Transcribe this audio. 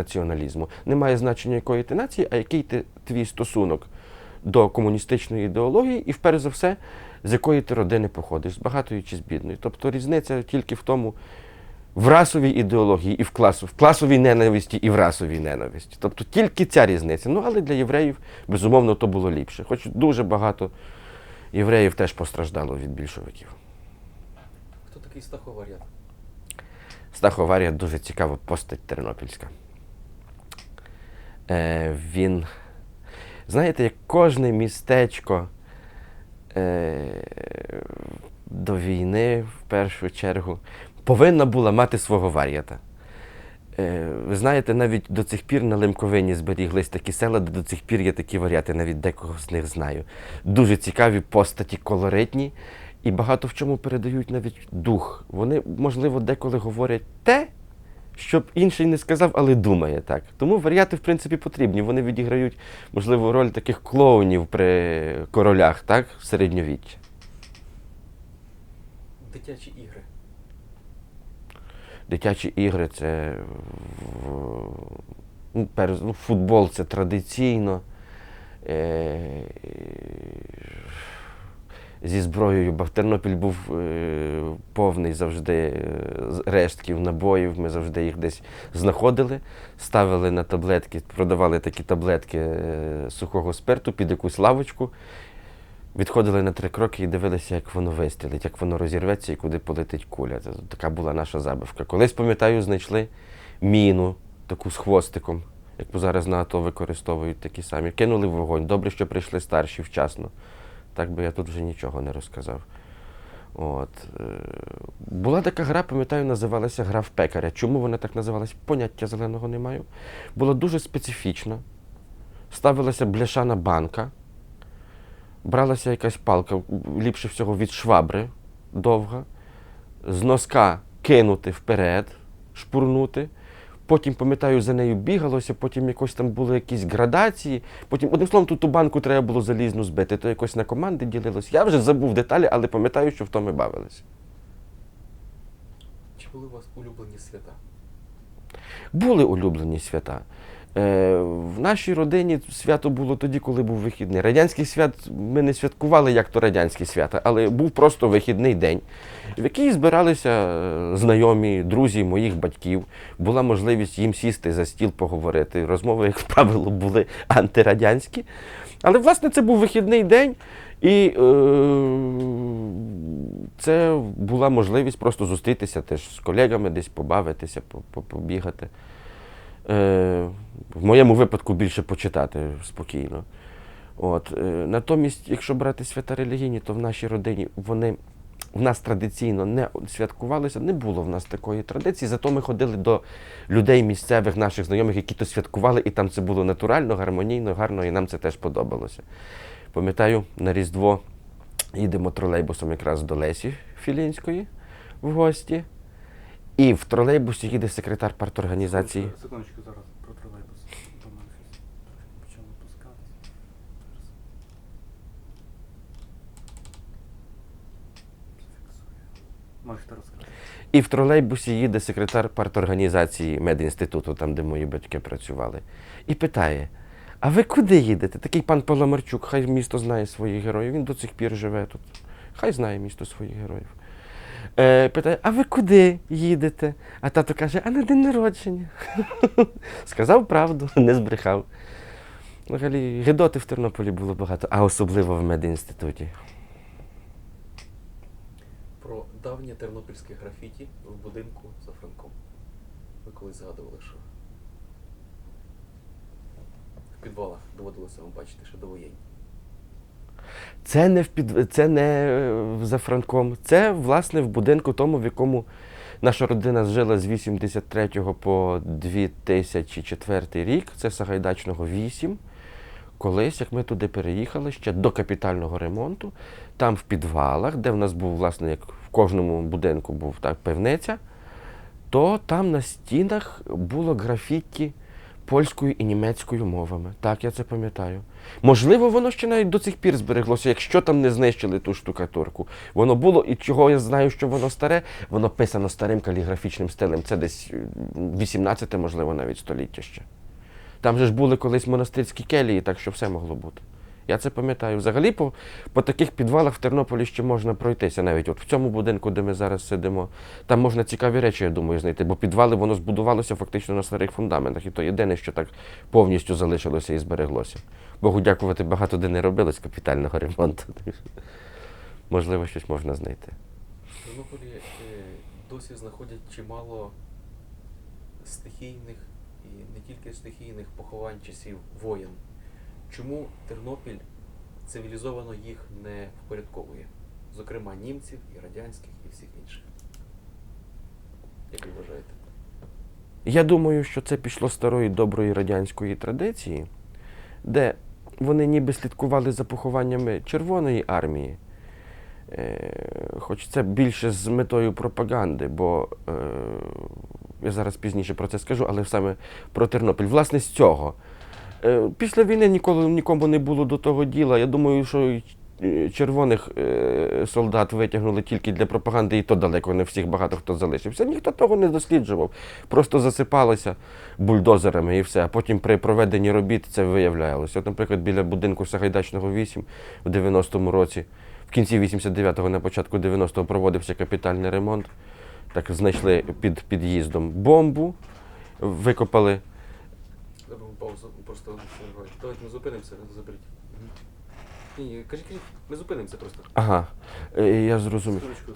націоналізму. Немає значення, якої ти нації, а який ти твій стосунок до комуністичної ідеології, і вперше за все, з якої ти родини походиш, з багатої чи з бідної. Тобто різниця тільки в тому, в расовій ідеології і в, класу, в класовій ненависті і в расовій ненависті. Тобто тільки ця різниця. Ну, але для євреїв, безумовно, то було ліпше. Хоч дуже багато євреїв теж постраждало від більшовиків. Хто такий Стахо Вар'ят? Дуже цікава постать тернопільська. Е, він, знаєте, як кожне містечко е, до війни, в першу чергу, повинна була мати свого вар'ята. Е, ви знаєте, навіть до цих пір на Лемковині зберіглись такі села, де до цих пір є такі варіати, навіть декого з них знаю. Дуже цікаві постаті, колоритні і багато в чому передають навіть дух. Вони, можливо, деколи говорять те, щоб інший не сказав, але думає так. Тому варіати, в принципі, потрібні. Вони відіграють, можливо, роль таких клоунів при королях, так, в середньовіччі. Дитячі ігри. Дитячі ігри це ну, перш- ну, футбол це традиційно. Е, Зі зброєю, бо Тернопіль був е, повний завжди е, рештків набоїв. Ми завжди їх десь знаходили, ставили на таблетки, продавали такі таблетки е, сухого спирту під якусь лавочку. Відходили на три кроки і дивилися, як воно вистрілить, як воно розірветься і куди полетить куля. Це така була наша забавка. Колись, пам'ятаю, знайшли міну таку з хвостиком, яку зараз на АТО використовують такі самі. Кинули в вогонь. Добре, що прийшли старші вчасно. Так би я тут вже нічого не розказав. От. е, Була така гра, пам'ятаю, називалася Гра в пекаря. Чому вона так називалась? Поняття зеленого не маю. Була дуже специфічна. Ставилася бляшана банка бралася якась палка, ліпше всього від швабри довга, з носка кинути вперед, шпурнути. Потім, пам'ятаю, за нею бігалося, потім якось там були якісь градації. Потім, одним словом, ту, ту банку треба було залізну збити, то якось на команди ділилось. Я вже забув деталі, але пам'ятаю, що в тому бавилися. Чи були у вас улюблені свята? Були улюблені свята. Е, в нашій родині свято було тоді, коли був вихідний. Радянських свят ми не святкували як то радянські свята, але був просто вихідний день, в який збиралися е, знайомі, друзі моїх батьків. Була можливість їм сісти за стіл поговорити. Розмови, як правило, були антирадянські. Але, власне, це був вихідний день, і е, це була можливість просто зустрітися теж з колегами, десь побавитися, по- по- побігати. Е, в моєму випадку більше почитати спокійно. От. Е, натомість, якщо брати свята релігійні, то в нашій родині вони в нас традиційно не святкувалися, не було в нас такої традиції, зато ми ходили до людей місцевих, наших знайомих, які то святкували, і там це було натурально, гармонійно, гарно, і нам це теж подобалося. Пам'ятаю, на Різдво їдемо тролейбусом якраз до Лесі Філінської в гості. І в тролейбусі їде секретар парторганізації. Секундочку, зараз про тролейбус. Почало пускатися. Можете розказати. І в тролейбусі їде секретар парторганізації медінституту, там, де мої батьки працювали, і питає: А ви куди їдете? Такий пан Паламарчук, хай місто знає своїх героїв. Він до цих пір живе тут. Хай знає місто своїх героїв. Е, питає, а ви куди їдете? А тато каже, а на день народження. Сказав правду, не збрехав. Взагалі, Гедоти в Тернополі було багато, а особливо в медінституті. Про давнє тернопільське графіті в будинку за Франком. Ви колись згадували, що в підвалах доводилося вам бачити ще довоєнні. Це не в під... це не е, за Франком. Це, власне, в будинку тому, в якому наша родина жила з 83 по 2004 рік. Це Сагайдачного 8. Колись, як ми туди переїхали ще до капітального ремонту, там в підвалах, де в нас був, власне, як в кожному будинку був так, пивниця, то там на стінах було графіті польською і німецькою мовами. Так, я це пам'ятаю. Можливо, воно ще навіть до цих пір збереглося, якщо там не знищили ту штукатурку. Воно було, і чого я знаю, що воно старе, воно писано старим каліграфічним стилем. Це десь е, 18, можливо, навіть століття ще. Там же ж були колись монастирські келії, так що все могло бути. Я це пам'ятаю. Взагалі по, по таких підвалах в Тернополі ще можна пройтися. Навіть от в цьому будинку, де ми зараз сидимо, там можна цікаві речі, я думаю, знайти, бо підвали воно збудувалося фактично на старих фундаментах. І то єдине, що так повністю залишилося і збереглося. Богу дякувати, багато де не робилось капітального ремонту. Можливо, щось можна знайти. В Тернополі е, досі знаходять чимало стихійних і не тільки стихійних поховань часів воєн. Чому Тернопіль цивілізовано їх не впорядковує? Зокрема, німців і радянських, і всіх інших. Як ви вважаєте? Я думаю, що це пішло з старої доброї радянської традиції, де вони ніби слідкували за похованнями Червоної армії. Е, Хоч це більше з метою пропаганди, бо е, я зараз пізніше про це скажу, але саме про Тернопіль. Власне, з цього. Е, Після війни ніколи нікому не було до того діла. Я думаю, що е, червоних е, солдат витягнули тільки для пропаганди, і то далеко не всіх багато хто залишився. Ніхто того не досліджував. Просто засипалося бульдозерами і все. А потім при проведенні робіт це виявлялося. Наприклад, біля будинку Сагайдачного 8 в 90-му році, в кінці 89-го, на початку 90-го проводився капітальний ремонт. Так знайшли під під'їздом бомбу, викопали паузу, просто давайте ми зупинимося, заберіть. Ні, кажіть, кажіть, ми зупинимося просто. Ага, е, я зрозумів. Хвилиночку,